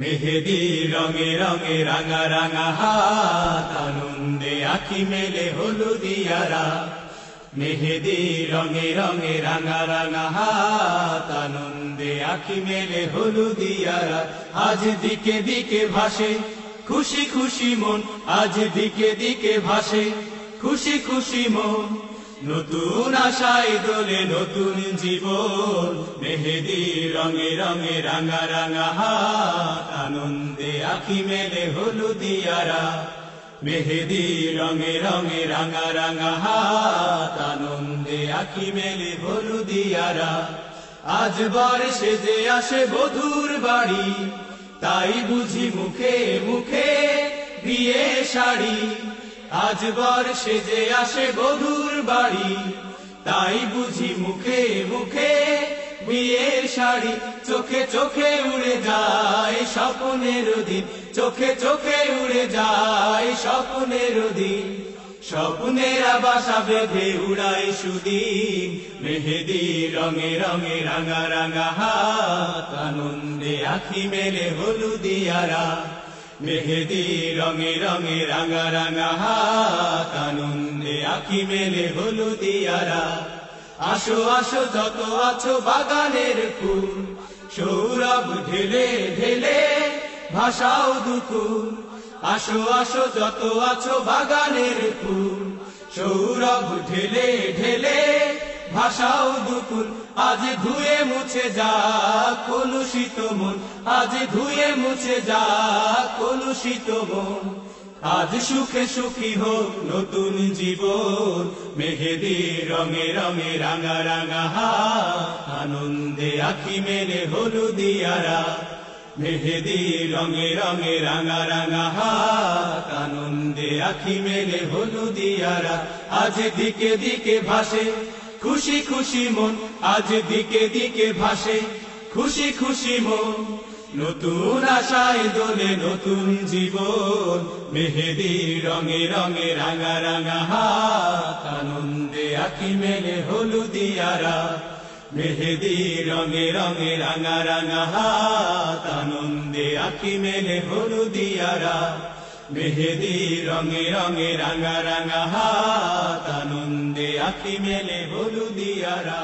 মেহেদি রঙে রঙে রাঙা রাঙা হাত, আনন্দে আখি মেলে হলুদিয়ারা মেহেদি রঙে রঙে রাঙা রাঙা হাত, আনন্দে আখি মেলে হলুদিয়ারা আজ দিকে দিকে ভাসে, খুশি খুশি মন, আজ দিকে দিকে ভাসে, খুশি খুশি মন। নতুন আশায় দোলে নতুন জীবন, মেহেদি রঙে রঙে রাঙা রাঙা হাত, আনন্দে আখি মেলে হলুদিয়ারা মেহেদি রঙে রঙে রাঙা রাঙা হাত, আনন্দে আখি মেলে হলুদিয়ারা আজ বার সেজে আসে বধুর বাড়ি, তাই বুঝি মুখে মুখে বিয়ে শাড়ি। আজ সেজে আসে বধুর বাড়ি। তাই বুঝি মুখে মুখে বিয়ের শাড়ি। চোখে চোখে উড়ে যায় স্বপ্নের দিন। চোখে চোখে উড়ে যায় স্বপ্নের দিন। স্বপ্নের বাসা বেঁধে উড়ায় সুদিন। মেহেদি রঙে রঙে রাঙা রাঙা হাত। আনন্দে আখি মেলে হলুদিয়ারা মেহেদি রঙে রঙে রাঙা রাঙা হাত, আনন্দে আখি মেলে হলুদিয়ারা আসো আসো, যত আছো বাগানের ফুল, সৌরভ ঢেলে ঢেলে ভাষাও দুকুল। আসো আসো, যত আছো বাগানের ফুল, সৌরভ ঢেলে ঢেলে ভাষাও দুকুল আজ ধুয়ে মুছে যা কলুষিত মন। আজ ধুয়ে মুছে যা কলুষিত মন। আজ সুখে সুখী হোক নতুন জীবন। মেহেদি রঙে রঙে রাঙা রাঙা হা আনন্দে আখি মেরে হলুদিয়ারা মেহেদি রঙে রঙে রাঙা রাঙা হাত। আনন্দে আখি মেলে হলুদিয়ারা আজ দিকে দিকে ভাসে খুশি খুশি মন আজ দিকে দিকে ভাসে। খুশি খুশি মন, নতুন আশায় দোলে নতুন জীবন। মেহেদি রঙে রঙে রাঙা রাঙা হাত, আনন্দে আখি মেলে হলুদিয়ারা মেহেদি রঙে রঙে রাঙা রাঙা হাত, আনন্দে আখি মেলে হলুদিয়ারা মেহেদি রঙে রঙে রাঙা রাঙা হাত, আনন্দে আখি মেলে হলুদিয়ারা